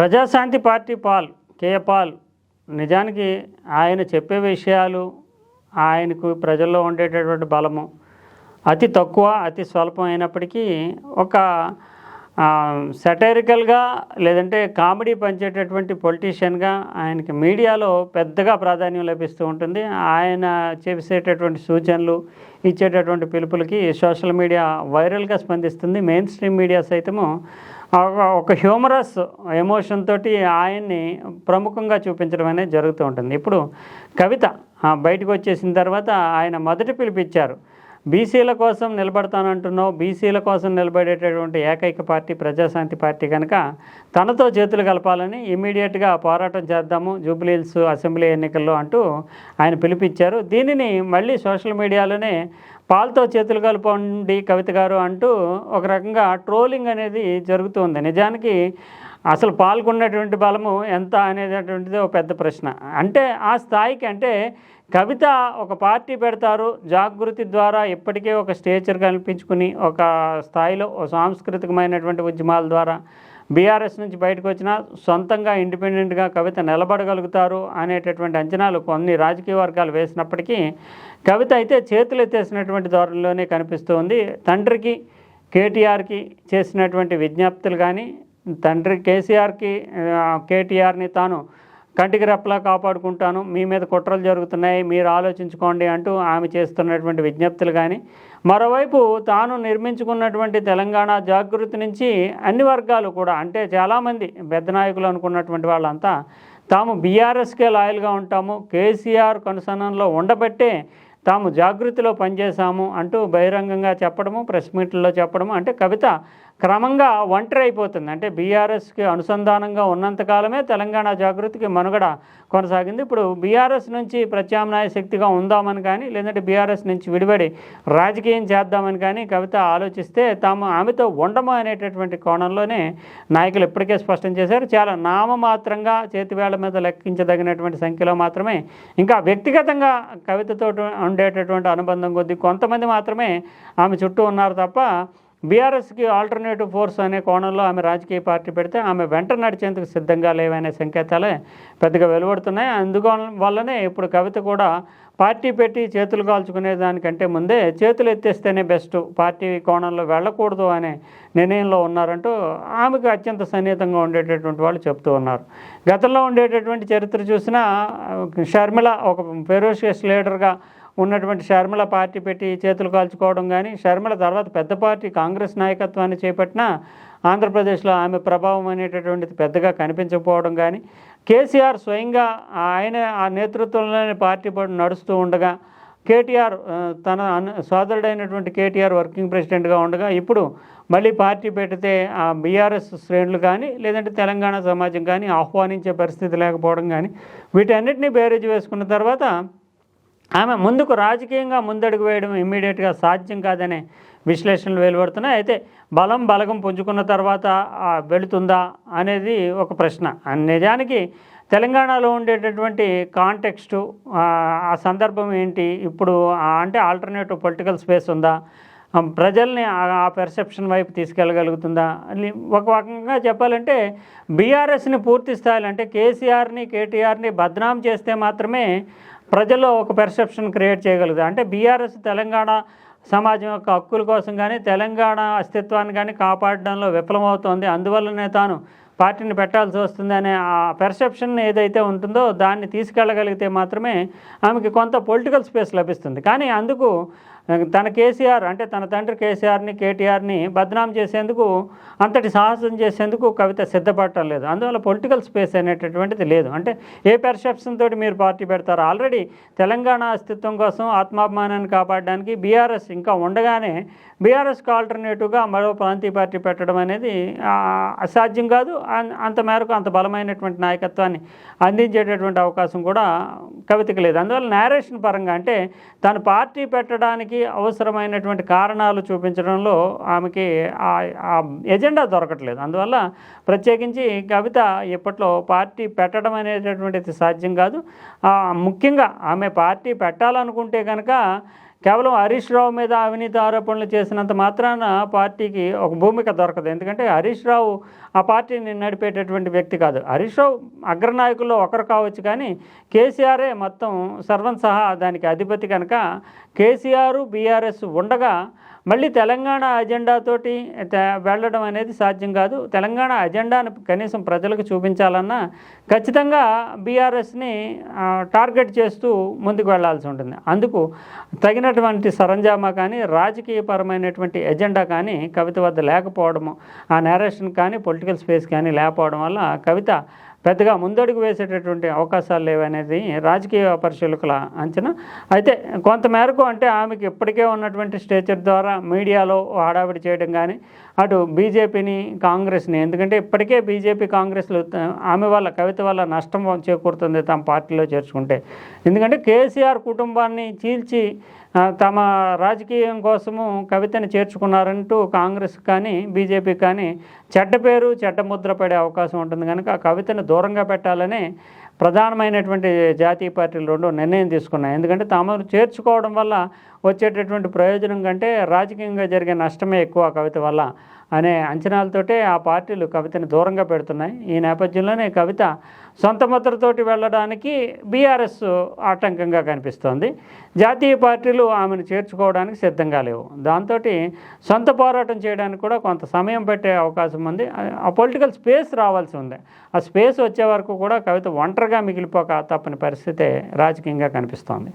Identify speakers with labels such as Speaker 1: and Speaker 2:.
Speaker 1: Praja Shanti party Paul K Paul నిజానికి ఆయన చెప్పే విషయాలు ఆయనకు ప్రజల్లో ఉండేటటువంటి బలము అతి తక్కువ అతి స్వల్పం అయినప్పటికీ ఒక సెటైరికల్గా లేదంటే కామెడీ పంచేటటువంటి పొలిటీషియన్గా ఆయనకి మీడియాలో పెద్దగా ప్రాధాన్యం లభిస్తూ ఉంటుంది. ఆయన చేసేటటువంటి సూచనలు ఇచ్చేటటువంటి పిలుపులకి సోషల్ మీడియా వైరల్గా స్పందిస్తుంది. మెయిన్ స్ట్రీమ్ మీడియా సైతము ఒక- హ్యూమరస్ ఎమోషన్ తోటి ఆయన్ని ప్రముఖంగా చూపించడం అనేది జరుగుతూ ఉంటుంది. ఇప్పుడు కవిత బయటకు వచ్చేసిన తర్వాత ఆయన మొదటి పిలిపిచ్చారు. బీసీల కోసం నిలబడతానంటున్నావు బీసీల కోసం నిలబడేటటువంటి ఏకైక పార్టీ ప్రజాశాంతి పార్టీ కనుక తనతో చేతులు కలపాలని ఇమీడియట్గా పోరాటం చేద్దాము జూబ్లీహిల్స్ అసెంబ్లీ ఎన్నికల్లో అంటూ ఆయన పిలిపించారు దీనిని మళ్ళీ సోషల్ మీడియాలోనే పాల్తో చేతులు కలుపండి కవిత గారు అంటూ ఒక రకంగా ట్రోలింగ్ అనేది జరుగుతుంది నిజానికి అసలు పాల్గొన్నటువంటి బలము ఎంత అనేటటువంటిది ఒక పెద్ద ప్రశ్న. అంటే ఆ స్థాయికి అంటే కవిత ఒక పార్టీ పెడతారు జాగృతి ద్వారా ఇప్పటికే ఒక స్టేచర్ కల్పించుకుని ఒక స్థాయిలో సాంస్కృతికమైనటువంటి ఉద్యమాల ద్వారా బీఆర్ఎస్ నుంచి బయటకు వచ్చినా సొంతంగా ఇండిపెండెంట్గా కవిత నిలబడగలుగుతారు అనేటటువంటి అంచనాలు కొన్ని రాజకీయ వర్గాలు వేసినప్పటికీ కవిత అయితే చేతులు ఎత్తేసినటువంటి ధోరణిలోనే కనిపిస్తుంది తండ్రికి కేటీఆర్కి చేసినటువంటి విజ్ఞప్తులు కానీ తండ్రి కేసీఆర్కి కేటీఆర్ని తాను కంటికి రెప్పలా కాపాడుకుంటాను. మీ మీద కుట్రలు జరుగుతున్నాయి. మీరు ఆలోచించుకోండి అంటూ ఆమె చేస్తున్నటువంటి విజ్ఞప్తులు కానీ మరోవైపు తాను నిర్మించుకున్నటువంటి తెలంగాణ జాగృతి నుంచి అన్ని వర్గాలు కూడా అంటే చాలామంది పెద్ద నాయకులు అనుకున్నటువంటి వాళ్ళంతా తాము బీఆర్ఎస్కే లాయల్గా ఉంటాము. కేసీఆర్ కనుసనంలో ఉండబట్టే తాము జాగృతిలో పనిచేశాము అంటూ బహిరంగంగా చెప్పడము ప్రెస్ మీట్లలో చెప్పడము అంటే కవిత క్రమంగా ఒంటరి అయిపోతుంది. అంటే బీఆర్ఎస్కి అనుసంధానంగా ఉన్నంతకాలమే తెలంగాణ జాగృతికి మనుగడ కొనసాగింది. ఇప్పుడు బీఆర్ఎస్ నుంచి ప్రత్యామ్నాయ శక్తిగా ఉందామని కానీ లేదంటే బీఆర్ఎస్ నుంచి విడిపడి రాజకీయం చేద్దామని కానీ కవిత ఆలోచిస్తే తాము ఆమెతో ఉండము అనేటటువంటి కోణంలోనే నాయకులు ఇప్పటికే స్పష్టం చేశారు. చాలా నామమాత్రంగా చేతివేళ్ళ మీద లెక్కించదగినటువంటి సంఖ్యలో మాత్రమే ఇంకా వ్యక్తిగతంగా కవితతో ఉండేటటువంటి అనుబంధం కొద్దీ కొంతమంది మాత్రమే ఆమె చుట్టూ ఉన్నారు తప్ప బీఆర్ఎస్కి ఆల్టర్నేటివ్ ఫోర్స్ అనే కోణంలో ఆమె రాజకీయ పార్టీ పెడితే ఆమె వెంట నడిచేందుకు సిద్ధంగా లేవనే సంకేతాలే పెద్దగా వెలువడుతున్నాయి. అందుకు వల్లనే ఇప్పుడు కవిత కూడా పార్టీ పెట్టి చేతులు కాల్చుకునే దానికంటే ముందే చేతులు ఎత్తేస్తేనే బెస్ట్ పార్టీ కోణంలో వెళ్ళకూడదు అనే నిర్ణయంలో ఉన్నారంటూ ఆమెకు అత్యంత సన్నిహితంగా ఉండేటటువంటి వాళ్ళు చెప్తూ ఉన్నారు. గతంలో ఉండేటటువంటి చరిత్ర చూసినా షర్మిల ఒక ఫెరోషియస్ లీడర్గా ఉన్నటువంటి షర్మిల పార్టీ పెట్టి చేతులు కాల్చుకోవడం కానీ షర్మిల తర్వాత పెద్ద పార్టీ కాంగ్రెస్ నాయకత్వాన్ని చేపట్టిన ఆంధ్రప్రదేశ్లో ఆమె ప్రభావం అనేటటువంటిది పెద్దగా కనిపించకపోవడం కానీ కేసీఆర్ స్వయంగా ఆయన ఆ నేతృత్వంలోని పార్టీ నడుస్తూ ఉండగా కేటీఆర్ తన సోదరుడైనటువంటి కేటీఆర్ వర్కింగ్ ప్రెసిడెంట్గా ఉండగా ఇప్పుడు మళ్ళీ పార్టీ పెడితే ఆ బీఆర్ఎస్ శ్రేణులు కానీ లేదంటే తెలంగాణ సమాజం కానీ ఆహ్వానించే పరిస్థితి లేకపోవడం కానీ వీటన్నిటినీ బేరేజ్ వేసుకున్న తర్వాత ఆమె ముందుకు రాజకీయంగా ముందడుగు వేయడం ఇమ్మీడియట్గా సాధ్యం కాదనే విశ్లేషణలు వెలువడుతున్నాయి. అయితే బలం బలగం పుంజుకున్న తర్వాత వెళుతుందా అనేది ఒక ప్రశ్న. నిజానికి తెలంగాణలో ఉండేటటువంటి కాంటెక్స్టు ఆ సందర్భం ఏంటి? ఇప్పుడు అంటే ఆల్టర్నేటివ్ పొలిటికల్ స్పేస్ ఉందా? ప్రజల్ని ఆ- ఆ పెర్సెప్షన్ వైపు తీసుకెళ్ళగలుగుతుందా? ఒక రకంగా చెప్పాలంటే బీఆర్ఎస్ని పూర్తి స్థాయిలో అంటే కేసీఆర్ని కేటీఆర్ని బద్నాం చేస్తే మాత్రమే ప్రజల్లో ఒక పెర్సెప్షన్ క్రియేట్ చేయగలుగుతుంది అంటే బీఆర్ఎస్ తెలంగాణ సమాజం యొక్క హక్కుల కోసం కానీ తెలంగాణ అస్తిత్వాన్ని కానీ కాపాడడంలో విఫలమవుతోంది. అందువల్లనే తాను పార్టీని పెట్టాల్సి వస్తుంది అనే ఆ పెర్సెప్షన్ ఏదైతే ఉంటుందో దాన్ని తీసుకెళ్ళగలిగితే మాత్రమే ఆమెకి కొంత పొలిటికల్ స్పేస్ లభిస్తుంది. కానీ అందుకు తన కేసీఆర్ అంటే తన తండ్రి కేసీఆర్ని కేటీఆర్ని బద్నాం చేసేందుకు అంతటి సాహసం చేసేందుకు కవిత సిద్ధపడటం లేదు. అందువల్ల పొలిటికల్ స్పేస్ అనేటటువంటిది లేదు. అంటే ఏ పెర్సెప్షన్ తోటి మీరు పార్టీ పెడతారు? ఆల్రెడీ తెలంగాణ అస్తిత్వం కోసం ఆత్మాభిమానాన్ని కాపాడడానికి బీఆర్ఎస్ ఇంకా ఉండగానే బీఆర్ఎస్కి ఆల్టర్నేటివ్గా మరో ప్రాంతీయ పార్టీ పెట్టడం అనేది అసాధ్యం కాదు. అన్- అంత మేరకు అంత బలమైనటువంటి నాయకత్వాన్ని అందించేటటువంటి అవకాశం కూడా కవితకి లేదు. అందువల్ల నేరేషన్ పరంగా అంటే తను పార్టీ పెట్టడానికి అవసరమైనటువంటి కారణాలు చూపించడంలో ఆమెకి ఆ- ఎజెండా దొరకట్లేదు. అందువల్ల ప్రత్యేకించి కవిత ఇప్పట్లో పార్టీ పెట్టడం అనేటటువంటిది సాధ్యం కాదు. ముఖ్యంగా ఆమె పార్టీ పెట్టాలనుకుంటే కనుక కేవలం హరీష్ రావు మీద అవినీతి ఆరోపణలు చేసినంత మాత్రాన పార్టీకి ఒక భూమిక దొరకదు. ఎందుకంటే హరీష్ రావు ఆ పార్టీని నడిపేటటువంటి వ్యక్తి కాదు. హరీష్ రావు అగ్రనాయకుల్లో ఒకరు కావచ్చు కానీ కేసీఆరే మొత్తం సర్వం సహా దానికి అధిపతి కనుక. కేసీఆర్ బీఆర్ఎస్ ఉండగా మళ్ళీ తెలంగాణ అజెండాతోటి వెళ్ళడం అనేది సాధ్యం కాదు. తెలంగాణ అజెండాను కనీసం ప్రజలకు చూపించాలన్నా ఖచ్చితంగా బీఆర్ఎస్ని టార్గెట్ చేస్తూ ముందుకు వెళ్ళాల్సి ఉంటుంది. అందుకు తగినటువంటి సరంజామా కానీ రాజకీయపరమైనటువంటి ఎజెండా కానీ కవిత వద్ద లేకపోవడము ఆ నేరేషన్ కానీ పొలిటికల్ స్పేస్ కానీ లేకపోవడం వల్ల కవిత పెద్దగా ముందడుగు వేసేటటువంటి అవకాశాలు లేవనేది రాజకీయ పరిశీలకుల అంచనా. అయితే కొంతమేరకు అంటే ఆమెకి ఇప్పటికే ఉన్నటువంటి స్టేచర్ ద్వారా మీడియాలో హడావిడి చేయడం కానీ అటు బీజేపీని కాంగ్రెస్ని ఎందుకంటే ఇప్పటికే బీజేపీ కాంగ్రెస్లు ఆమె వల్ల కవిత వల్ల నష్టం చేకూరుతుంది తమ పార్టీలో చేర్చుకుంటే. ఎందుకంటే కేసీఆర్ కుటుంబాన్ని చీల్చి తమ రాజకీయం కోసము కవితని చేర్చుకున్నారంటూ కాంగ్రెస్ కానీ బీజేపీ కానీ చెడ్డ పేరు చెడ్డ ముద్ర పడే అవకాశం ఉంటుంది. కనుక ఆ కవితను దూరంగా పెట్టాలని ప్రధానమైనటువంటి జాతీయ పార్టీలు రెండు నిర్ణయం తీసుకున్నాయి. ఎందుకంటే తాము చేర్చుకోవడం వల్ల వచ్చేటటువంటి ప్రయోజనం కంటే రాజకీయంగా జరిగే నష్టమే ఎక్కువ ఆ కవిత వల్ల. అనే అంచనాలతోటే ఆ పార్టీలు కవితని దూరంగా పెడుతున్నాయి. ఈ నేపథ్యంలోనే కవిత సొంత ముద్రతోటి వెళ్ళడానికి బీఆర్ఎస్ ఆటంకంగా కనిపిస్తోంది. జాతీయ పార్టీలు ఆమెను చేర్చుకోవడానికి సిద్ధంగా లేవు. దాంతో సొంత పోరాటం చేయడానికి కూడా కొంత సమయం పెట్టే అవకాశం ఉంది. ఆ- ఆ పొలిటికల్ స్పేస్ రావాల్సి ఉంది. ఆ స్పేస్ వచ్చే వరకు కూడా కవిత ఒంటరిగా మిగిలిపోక తప్పని పరిస్థితి రాజకీయంగా కనిపిస్తోంది.